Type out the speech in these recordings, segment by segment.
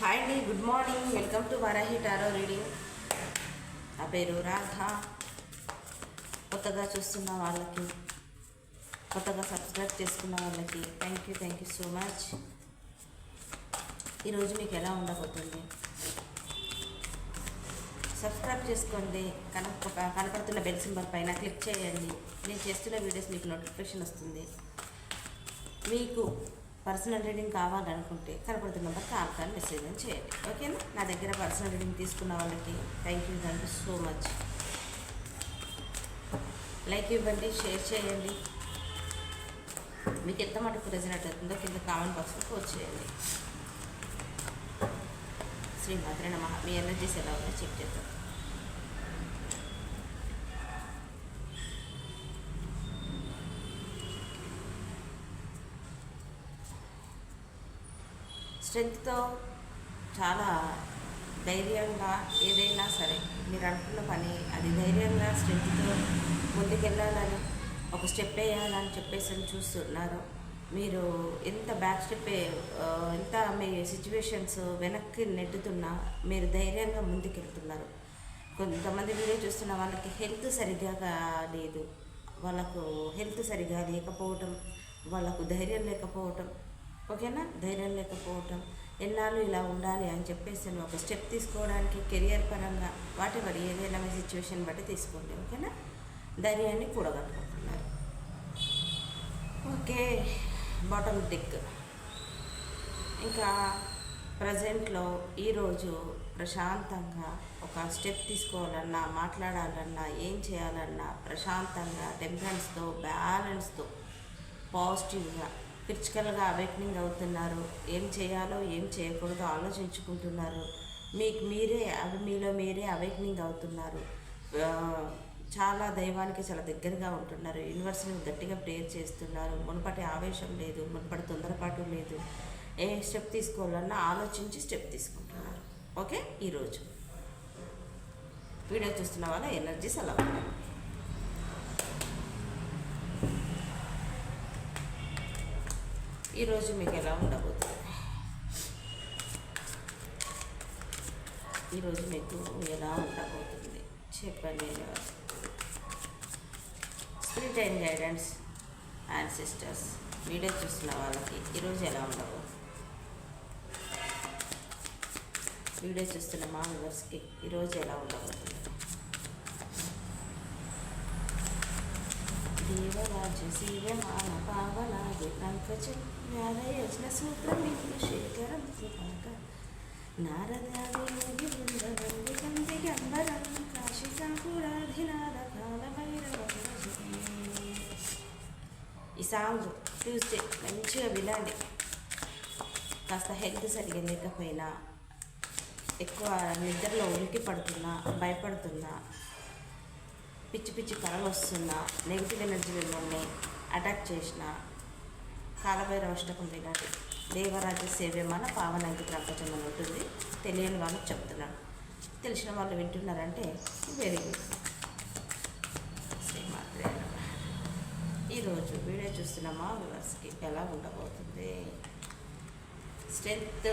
Hi అండి good morning welcome to Varahi tarot reading నా పేరు రాధ. కొత్తగా చూస్తున్న వాళ్ళకి కొత్తగా సబ్స్క్రైబ్ చేసుకున్న వాళ్ళకి thank you thank you so much ఈరోజు మీకు ఎలా ఉండబోతుంది? సబ్స్క్రైబ్ చేసుకోండి. కనప కనపడుతున్న బెల్ సింబల్ పైన క్లిక్ చేయండి. నేను చేస్తున్న వీడియోస్ మీకు నోటిఫికేషన్ వస్తుంది. మీకు పర్సనల్ రీడింగ్ కావాలనుకుంటే కనపడుతున్న నెంబర్ కాల్ కాల్ మెసేజ్ అని చేయండి. ఓకేనా? నా దగ్గర పర్సనల్ రీడింగ్ తీసుకున్న వాళ్ళకి thank you thank you so much like ఇవ్వండి షేర్ చేయండి. మీకు ఎంత మటుకు రెజినెట్ అవుతుందో కింద కామెంట్ బాక్స్లో పోస్ట్ చేయండి. శ్రీ మాత్రే నమ. మీ ఎనర్జీస్ ఎలా ఉన్నాయో చెక్ చేద్దాం. స్ట్రెంగ్త్తో చాలా ధైర్యంగా ఏదైనా సరే మీరు అనుకున్న పని అది ధైర్యంగా స్ట్రెంగ్త్తో ముందుకెళ్ళాలని ఒక స్టెప్ వేయాలని చెప్పేసి అని చూస్తున్నారు. మీరు ఎంత బ్యాక్ స్టెప్ ఎంత మీ సిచ్యువేషన్స్ వెనక్కి నెట్టుతున్నా మీరు ధైర్యంగా ముందుకెళ్తున్నారు. కొంతమంది వీడియో చూస్తున్న వాళ్ళకి హెల్త్ సరిగ్గా లేదు. వాళ్ళకు హెల్త్ సరిగా లేకపోవటం వాళ్ళకు ధైర్యం లేకపోవటం ఓకేనా? ధైర్యం లేకపోవటం. ఎన్నాళ్ళు ఇలా ఉండాలి అని చెప్పేసి నేను ఒక స్టెప్ తీసుకోవడానికి కెరియర్ పరంగా వాటి వాటి ఏదైనా మీ సిచ్యువేషన్ బట్టి తీసుకోండి. ఓకేనా? ధైర్యాన్ని కూడగట్టుకుంటున్నారు. ఓకే బాటమ్ డిక్ ఇంకా ప్రజెంట్లో ఈరోజు ప్రశాంతంగా ఒక స్టెప్ తీసుకోవాలన్నా మాట్లాడాలన్నా ఏం చేయాలన్నా ప్రశాంతంగా టెంపరెన్స్తో బ్యాలెన్స్తో పాజిటివ్గా ఫిజికల్గా అవేక్నింగ్ అవుతున్నారు. ఏం చేయాలో ఏం చేయకూడదో ఆలోచించుకుంటున్నారు. మీకు మీరే అవి మీలో మీరే అవేక్నింగ్ అవుతున్నారు. చాలా దైవానికి చాలా దగ్గరగా ఉంటున్నారు. యూనివర్స్ని గట్టిగా ప్రేయర్ చేస్తున్నారు. మునుపటి ఆవేశం లేదు మునుపటి తొందరపాటు లేదు. ఏ స్టెప్ తీసుకోవాలన్నా ఆలోచించి స్టెప్ తీసుకుంటున్నారు. ఓకే? ఈరోజు వీడియో చూస్తున్న వాళ్ళ ఎనర్జీస్ అలా ఉన్నాయి ఈరోజు మీకు ఎలా ఉండబోతుంది? ఈరోజు మీకు ఎలా ఉండబోతుంది? చెప్పండి spirit and guidance and sisters video చూస్తున్న వాళ్ళకి ఈరోజు ఎలా ఉండబోతుంది? వీడియో చూస్తున్న మా వ్యూవర్స్కి ఈరోజు ఎలా ఉండబోతుంది? దేవరాజ శివమాన పావలాగే పంకజ జ్ఞానయోజన సూత్రం శేఖరం సుపాక నారదాది అందరం కంది కాశికాపురాధినాథ కాలభైరవ ఈ సాంగ్ ట్యూస్డే మంచిగా వినండి కాస్త హెల్త్ సరిగా లేకపోయినా ఎక్కువ నిద్రలో ఉలికి పడుతున్నా భయపడుతున్నా పిచ్చి పిచ్చి కళలు వస్తున్నా నెగిటివ్ ఎనర్జీ మిమ్మల్ని అటాక్ చేసిన కాలభైరవ అష్టకం వినండి దేవరాజ సేవ్యమాన పావనంకి ప్రపంచం ఉంటుంది. తెలియని వాళ్ళకి చెప్తున్నాను తెలిసిన వాళ్ళు వింటున్నారంటే వెరీ గుడ్ శ్రీమాత్రే ఈరోజు వీడియో చూస్తున్న మా ఎలా ఉండబోతుంది? Strength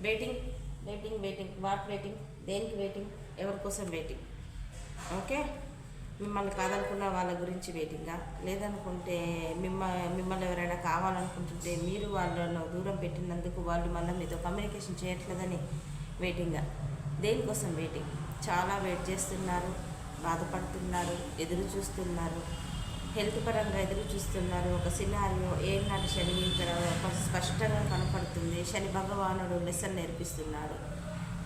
waiting waiting waiting what waiting దేనికి వెయిటింగ్ ఎవరి కోసం వెయిటింగ్ ఓకే మిమ్మల్ని కాదనుకున్న వాళ్ళ గురించి వెయిటింగా లేదనుకుంటే మిమ్మ మిమ్మల్ని ఎవరైనా కావాలనుకుంటుంటే మీరు వాళ్ళను దూరం పెట్టినందుకు వాళ్ళు మళ్ళీ మీతో కమ్యూనికేషన్ చేయట్లేదని వెయిటింగా దేనికోసం వెయిటింగ్ చాలా వెయిట్ చేస్తున్నారు బాధపడుతున్నారు ఎదురు చూస్తున్నారు హెల్త్ పరంగా ఎదురు చూస్తున్నారు. ఒక సినారియో ఏనాటి శని ఇక్కడ ఒక స్పష్టంగా కనపడుతుంది. శని భగవానుడు లెసన్ నేర్పిస్తున్నాడు.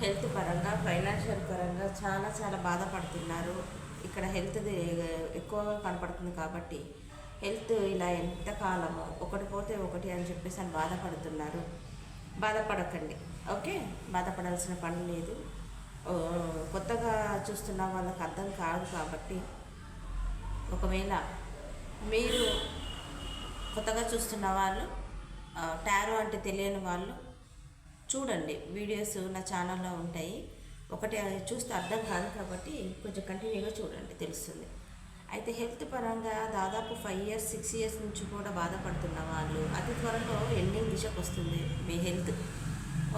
హెల్త్ పరంగా ఫైనాన్షియల్ పరంగా చాలా చాలా బాధపడుతున్నారు. ఇక్కడ హెల్త్ ఎక్కువగా కనపడుతుంది కాబట్టి హెల్త్ ఇలా ఎంతకాలమో ఒకటి పోతే ఒకటి అని చెప్పేసి అని బాధపడుతున్నారు. బాధపడకండి. ఓకే? బాధపడాల్సిన పని లేదు. కొత్తగా చూస్తున్న వాళ్ళకి అర్థం కాదు కాబట్టి ఒకవేళ మీరు కొత్తగా చూస్తున్న వాళ్ళు టారో అంటే తెలియని వాళ్ళు చూడండి. వీడియోస్ నా ఛానల్లో ఉంటాయి. ఒకటి అది చూస్తే అర్థం కాదు కాబట్టి కొంచెం కంటిన్యూగా చూడండి తెలుస్తుంది. అయితే హెల్త్ పరంగా దాదాపు ఫైవ్ ఇయర్స్ సిక్స్ ఇయర్స్ నుంచి కూడా బాధపడుతున్న వాళ్ళు అతి త్వరలో ఎండింగ్ దిశకు వస్తుంది మీ హెల్త్.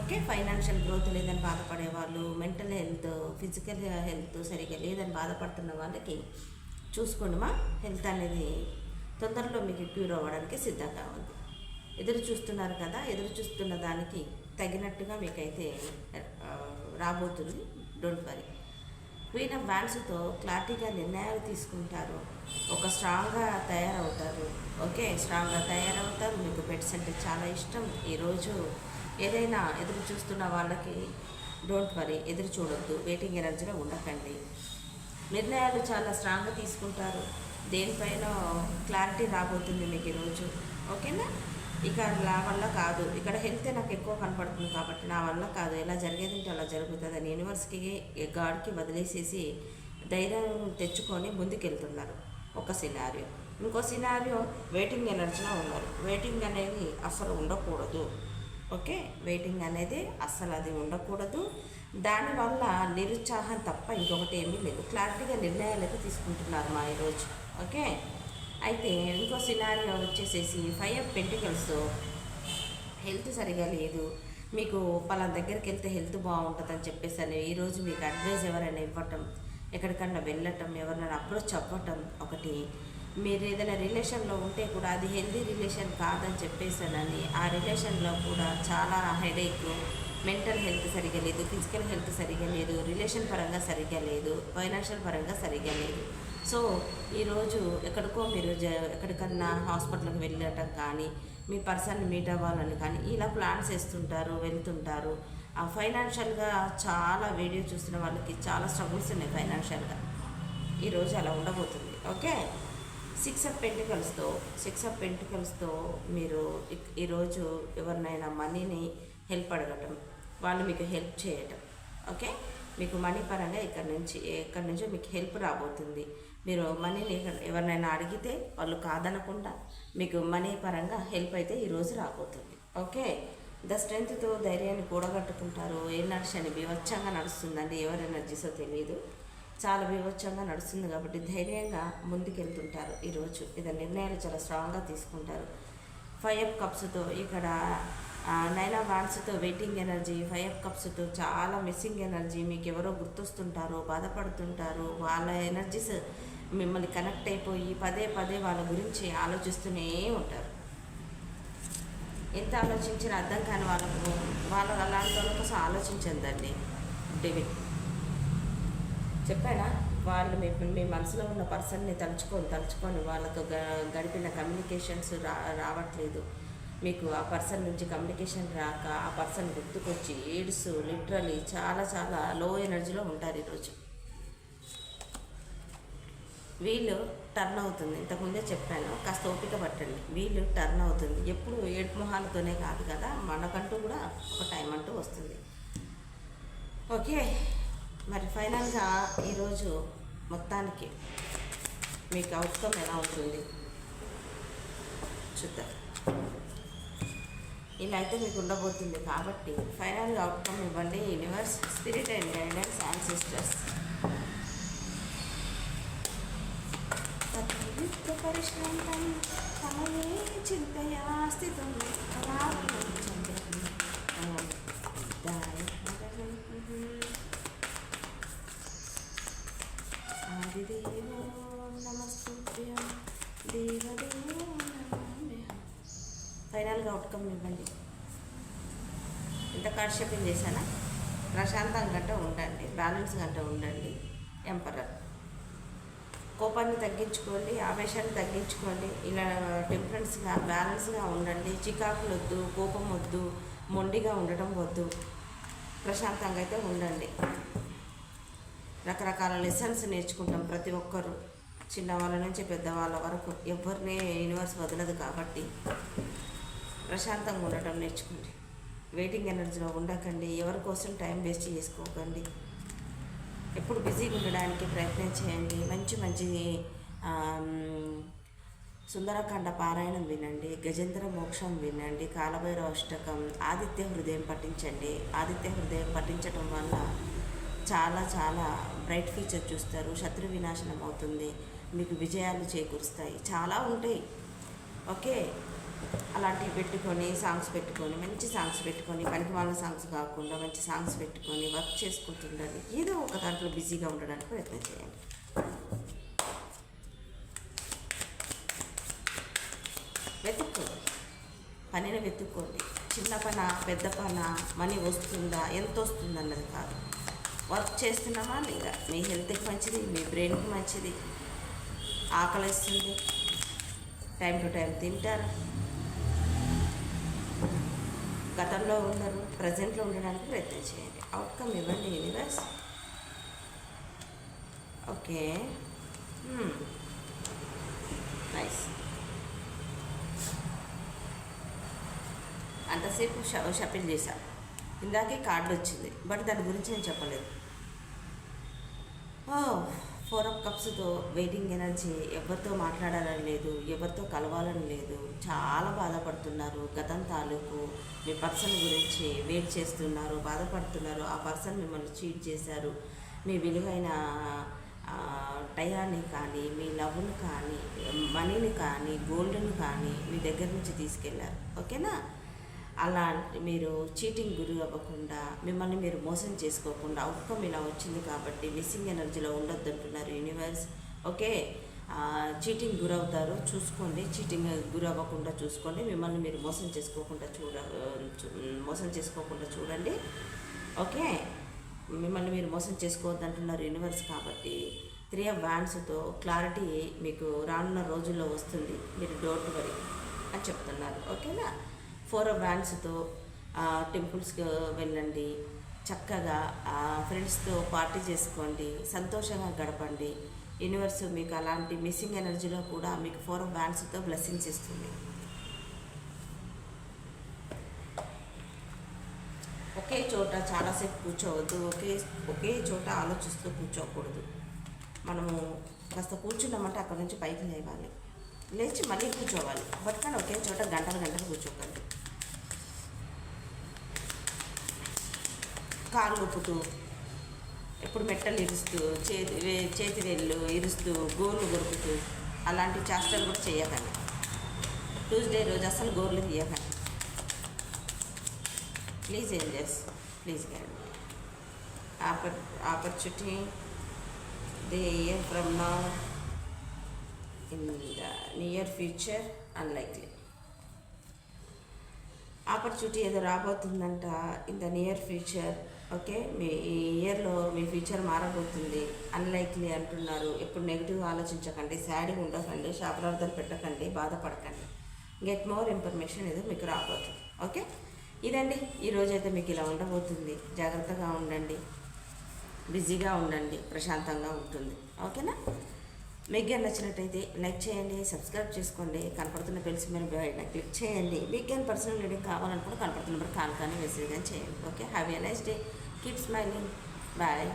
ఓకే ఫైనాన్షియల్ గ్రోత్ లేదని బాధపడే వాళ్ళు మెంటల్ హెల్త్ ఫిజికల్ హెల్త్ సరిగ్గా లేదని బాధపడుతున్న వాళ్ళకి చూసుకోండి మా హెల్త్ అనేది తొందరలో మీకు క్యూర్ అవ్వడానికి సిద్ధంగా ఉంది. ఎదురు చూస్తున్నారు కదా ఎదురు చూస్తున్న దానికి తగినట్టుగా మీకైతే రాబోతుంది. డోంట్ వరీ క్వీన్ ఆఫ్ వ్యాన్స్తో క్లారిటీగా నిర్ణయాలు తీసుకుంటారు. ఒక స్ట్రాంగ్గా తయారవుతారు. ఓకే స్ట్రాంగ్గా తయారవుతారు. మీకు పెట్స్ అంటే చాలా ఇష్టం. ఈరోజు ఏదైనా ఎదురు చూస్తున్న వాళ్ళకి డోంట్ వరీ ఎదురు చూడొద్దు. వెయిటింగ్ ఎనర్జీలో ఉండకండి. నిర్ణయాలు చాలా స్ట్రాంగ్గా తీసుకుంటారు. దేనిపైన క్లారిటీ రాబోతుంది మీకు ఈరోజు. ఓకేనా? ఇక నా వల్ల కాదు. ఇక్కడ హెల్తే నాకు ఎక్కువ కనపడుతుంది కాబట్టి నా వల్ల కాదు. ఎలా జరిగేది ఉంటే అలా జరుగుతుంది. అని యూనివర్స్కి గాడ్కి వదిలేసేసి ధైర్యం తెచ్చుకొని ముందుకెళ్తున్నారు. ఒక సినారియో ఇంకో సినారియో వెయిటింగ్ ఎనర్జీలో ఉన్నారు. వెయిటింగ్ అనేది అసలు ఉండకూడదు. ఓకే? వెయిటింగ్ అనేది అస్సలు అది ఉండకూడదు. దానివల్ల నిరుత్సాహం తప్ప ఇంకొకటి ఏమీ లేదు. క్లారిటీగా నిర్ణయాలైతే తీసుకుంటున్నారు మా ఈరోజు. ఓకే? అయితే ఇంకో సినారియో వచ్చేసేసి ఫైవ్ ఆఫ్ పెంటికల్స్ హెల్త్ సరిగా లేదు. మీకు పలానా దగ్గరికి వెళ్తే హెల్త్ బాగుంటుందని చెప్పేసి అని ఈరోజు మీకు అడ్వైజ్ ఎవరైనా ఇవ్వటం ఎక్కడికన్నా వెళ్ళటం ఎవరైనా అప్రోచ్ అవ్వటం ఒకటి. మీరు ఏదైనా రిలేషన్లో ఉంటే కూడా అది హెల్దీ రిలేషన్ కాదని చెప్పేసానని ఆ రిలేషన్లో కూడా చాలా హెడేక్ మెంటల్ హెల్త్ సరిగా లేదు ఫిజికల్ హెల్త్ సరిగా లేదు రిలేషన్ పరంగా సరిగా లేదు ఫైనాన్షియల్ పరంగా సరిగా లేదు. సో ఈరోజు ఎక్కడికో మీరు జ ఎక్కడికన్నా హాస్పిటల్కి వెళ్ళటం కానీ మీ పర్సన్ని మీట్ అవ్వాలని కానీ ఇలా ప్లాన్స్ వేస్తుంటారు వెళ్తుంటారు. ఆ ఫైనాన్షియల్గా చాలా వీడియో చూస్తున్న వాళ్ళకి చాలా స్ట్రగుల్స్ ఉన్నాయి ఫైనాన్షియల్గా. ఈరోజు అలా ఉండబోతుంది. ఓకే? సిక్స్ ఆఫ్ పెంటికల్స్తో సిక్స్ ఆఫ్ పెంటికల్స్తో మీరు ఈరోజు ఎవరినైనా మనీని హెల్ప్ అడగటం వాళ్ళు మీకు హెల్ప్ చేయటం. ఓకే మీకు మనీ పరంగా ఇక్కడ నుంచి ఎక్కడి నుంచో మీకు హెల్ప్ రాబోతుంది. మీరు మనీని ఎవరినైనా అడిగితే వాళ్ళు కాదనకుండా మీకు మనీ పరంగా హెల్ప్ అయితే ఈరోజు రాబోతుంది. ఓకే ద స్ట్రెంగ్త్తో ధైర్యాన్ని కూడగట్టుకుంటారు. ఎనర్జీ అని బీవచ్చంగా నడుస్తుందండి ఎవరి ఎనర్జీసో తెలియదు చాలా బీభత్సంగా నడుస్తుంది కాబట్టి ధైర్యంగా ముందుకెళ్తుంటారు ఈరోజు ఇది నిర్ణయాలు చాలా స్ట్రాంగ్గా తీసుకుంటారు. ఫైవ్ అప్ కప్స్తో ఇక్కడ నైనా వాన్స్తో వెయిటింగ్ ఎనర్జీ ఫైవ్ కప్స్తో చాలా మిస్సింగ్ ఎనర్జీ మీకు ఎవరో గుర్తొస్తుంటారు బాధపడుతుంటారు వాళ్ళ ఎనర్జీస్ మిమ్మల్ని కనెక్ట్ అయిపోయి పదే పదే వాళ్ళ గురించి ఆలోచిస్తూనే ఉంటారు. ఎంత ఆలోచించినా అర్థం కాని వాళ్ళకు వాళ్ళ అలాంటి వాళ్ళ కోసం ఆలోచించండి డెవిడ్. చెప్పానా? వాళ్ళు మీ మీ మనసులో ఉన్న పర్సన్ని తలుచుకొని తలుచుకొని వాళ్ళతో గ గడిపిన కమ్యూనికేషన్స్ రా రావట్లేదు. మీకు ఆ పర్సన్ నుంచి కమ్యూనికేషన్ రాక ఆ పర్సన్ గుర్తుకొచ్చి ఏడుసు లిటరలీ చాలా చాలా లో ఎనర్జీలో ఉంటారు ఈరోజు. వీళ్ళు టర్న్ అవుతుంది. ఇంతకుముందే చెప్పాను కాస్త ఓపిక పట్టండి. వీళ్ళు టర్న్ అవుతుంది. ఎప్పుడు ఏడు మొహాలతోనే కాదు కదా మనకంటూ కూడా ఒక టైం అంటూ వస్తుంది. ఓకే మరి ఫైనల్గా ఈరోజు మొత్తానికి మీకు అవుట్కమ్ ఎలా ఉంటుంది? చూద్దాం. ఇలా అయితే మీకు ఉండబోతుంది కాబట్టి ఫైనల్ అవుట్కమ్ ఇవ్వండి. Universe spirit and guidance and sisters పరిశ్రాంతం సమయే చింతయా స్థితం కొంచెం ఇవ్వండి. ఇంత కార్డ్ చేశానా? ప్రశాంతంగా గంట ఉండండి బ్యాలెన్స్ గంట ఉండండి ఎంపరర్. కోపాన్ని తగ్గించుకోండి ఆవేశాన్ని తగ్గించుకోండి ఇలా డిఫరెన్స్గా బ్యాలెన్స్గా ఉండండి. చికాకులు వద్దు కోపం వద్దు మొండిగా ఉండటం వద్దు. ప్రశాంతంగా అయితే ఉండండి. రకరకాల లెసన్స్ నేర్చుకుంటాం ప్రతి ఒక్కరు. చిన్నవాళ్ళ నుంచి పెద్దవాళ్ళ వరకు ఎవరిని యూనివర్స్ వదలదు కాబట్టి. ప్రశాంతంగా ఉండటం నేర్చుకోండి. వెయిటింగ్ ఎనర్జీలో ఉండకండి. ఎవరి కోసం టైం వేస్ట్ చేసుకోకండి. ఎప్పుడు బిజీగా ఉండడానికి ప్రయత్నం చేయండి. మంచి మంచి సుందరకాండ పారాయణం వినండి. గజేంద్ర మోక్షం వినండి. కాలభైరవ అష్టకం ఆదిత్య హృదయం పఠించండి. ఆదిత్య హృదయం పఠించటం వల్ల చాలా చాలా బ్రైట్ ఫ్యూచర్ చూస్తారు. శత్రు వినాశనం అవుతుంది. మీకు విజయాలు చేకూరుస్తాయి. చాలా ఉంటాయి. ఓకే? అలాంటివి పెట్టుకొని సాంగ్స్ పెట్టుకొని మంచి సాంగ్స్ పెట్టుకొని పనికిమాల సాంగ్స్ కాకుండా మంచి సాంగ్స్ పెట్టుకొని వర్క్ చేసుకుంటుండాలి ఏదో ఒక దాంట్లో బిజీగా ఉండడానికి ప్రయత్నం చేయండి. వెతుక్కోండి. పనిని వెతుక్కోండి. చిన్న పన పెద్ద పన మనీ వస్తుందా ఎంత వస్తుంది అన్నది కాదు. వర్క్ చేస్తున్నామా లేదా? మీ హెల్త్కి మంచిది మీ బ్రెయిన్కి మంచిది. ఆకలిస్తుంది టైం టు టైం తింటారు. గతంలో ఉండరు ప్రజెంట్లో ఉండడానికి ప్రయత్నం చేయండి. అవుట్కమ్ ఇవ్వండి యూనివర్స్ ఓకే. Hmm. నైస్ అంతసేపు ష షఫిల్ చేశాను ఇందాకే కార్డు వచ్చింది బట్ దాని గురించి నేను చెప్పలేదు. ఓ ఫోర్ ఆఫ్ కప్స్తో వెయిటింగ్ ఎనర్జీ ఎవరితో మాట్లాడాలని లేదు ఎవరితో కలవాలని లేదు. చాలా బాధపడుతున్నారు. గతం తాలూకు మీ పర్సన్ గురించి వెయిట్ చేస్తున్నారు బాధపడుతున్నారు. ఆ పర్సన్ మిమ్మల్ని చీట్ చేశారు. మీ విలువైన టయాన్ని కానీ మీ లవ్ని కానీ మనీని కానీ గోల్డ్ని కానీ మీ దగ్గర నుంచి తీసుకెళ్ళారు ఓకేనా? అలా మీరు చీటింగ్ గురి అవ్వకుండా మిమ్మల్ని మీరు మోసం చేసుకోకుండా అవుట్కమ్ ఇలా వచ్చింది కాబట్టి మిస్సింగ్ ఎనర్జీలో ఉండొద్దు అంటున్నారు యూనివర్స్ ఓకే చీటింగ్ గురవుతారు. చూసుకోండి. చీటింగ్ గురి అవ్వకుండా చూసుకోండి. మిమ్మల్ని మీరు మోసం చేసుకోకుండా చూడ చూ- మోసం చేసుకోకుండా చూడండి. ఓకే మిమ్మల్ని మీరు మోసం చేసుకోవద్దు అంటున్నారు యూనివర్స్ కాబట్టి త్రీ ఆఫ్ వ్యాన్స్తో క్లారిటీ మీకు రానున్న రోజుల్లో వస్తుంది. మీరు డోంట్ వరీ అని చెప్తున్నారు. ఓకేనా ఫోర్ ఆఫ్ వ్యాన్స్తో టెంపుల్స్కి వెళ్ళండి. చక్కగా ఫ్రెండ్స్తో పార్టీ చేసుకోండి. సంతోషంగా గడపండి. యూనివర్స్ మీకు అలాంటి మిస్సింగ్ ఎనర్జీలో కూడా మీకు ఫోర్ ఆఫ్ వ్యాన్స్తో బ్లెస్సింగ్స్ ఇస్తుంది. ఒకే చోట చాలాసేపు కూర్చోవద్దు. ఒకే ఒకే చోట ఆలోచిస్తూ కూర్చోకూడదు. మనము కాస్త కూర్చున్నామంటే అక్కడ నుంచి పైకి లేవాలి. లేచి మళ్ళీ కూర్చోవాలి. బట్ కానీ ఒకే చోట గంటలు గంటలు కూర్చోకండి. కాళ్ళు ఊపుతూ ఎప్పుడు మెట్టలు ఇరుస్తూ చేతి చేతి వేళ్ళు ఇరుస్తూ గోర్లు గొరుకుతూ అలాంటి చేష్టలు కూడా చేయకండి. ట్యూస్డే రోజు అసలు గోర్లు తీయకండి. ప్లీజ్ ఏంజల్స్ ప్లీజ్ గైడ్ ఆపర్ ఆపర్చునిటీ దే ఇయర్ ఫ్రమ్ నా in the near future unlikely. Opportunity ఏదో రాబోతుందంట in the near future okay మీ ఈ ఇయర్లో మీ ఫ్యూచర్ మారబోతుంది. అన్లైక్లీ అంటున్నారు. ఎప్పుడు నెగిటివ్ ఆలోచించకండి సాడీ ఉండకండి శాపరార్థాలు పెట్టకండి బాధపడకండి. గెట్ మోర్ ఇన్ఫర్మేషన్ ఏదో మీకు రాబోతుంది. ఓకే? ఇదండి. ఈరోజైతే మీకు ఇలా ఉండబోతుంది. జాగ్రత్తగా ఉండండి. బిజీగా ఉండండి. ప్రశాంతంగా ఉంటుంది. ఓకేనా? మీకు కానీ నచ్చినట్టయితే లైక్ చేయండి సబ్స్క్రైబ్ చేసుకోండి. కనపడుతున్న పెన్సిల్ మీద క్లిక్ చేయండి. మీకు కానీ పర్సనల్ రీడింగ్ కావాలనుకుంటే కనపడుతున్న నెంబర్ కాల్ కానీ మెసేజ్ కానీ చేయండి. Okay have a nice day keep smiling bye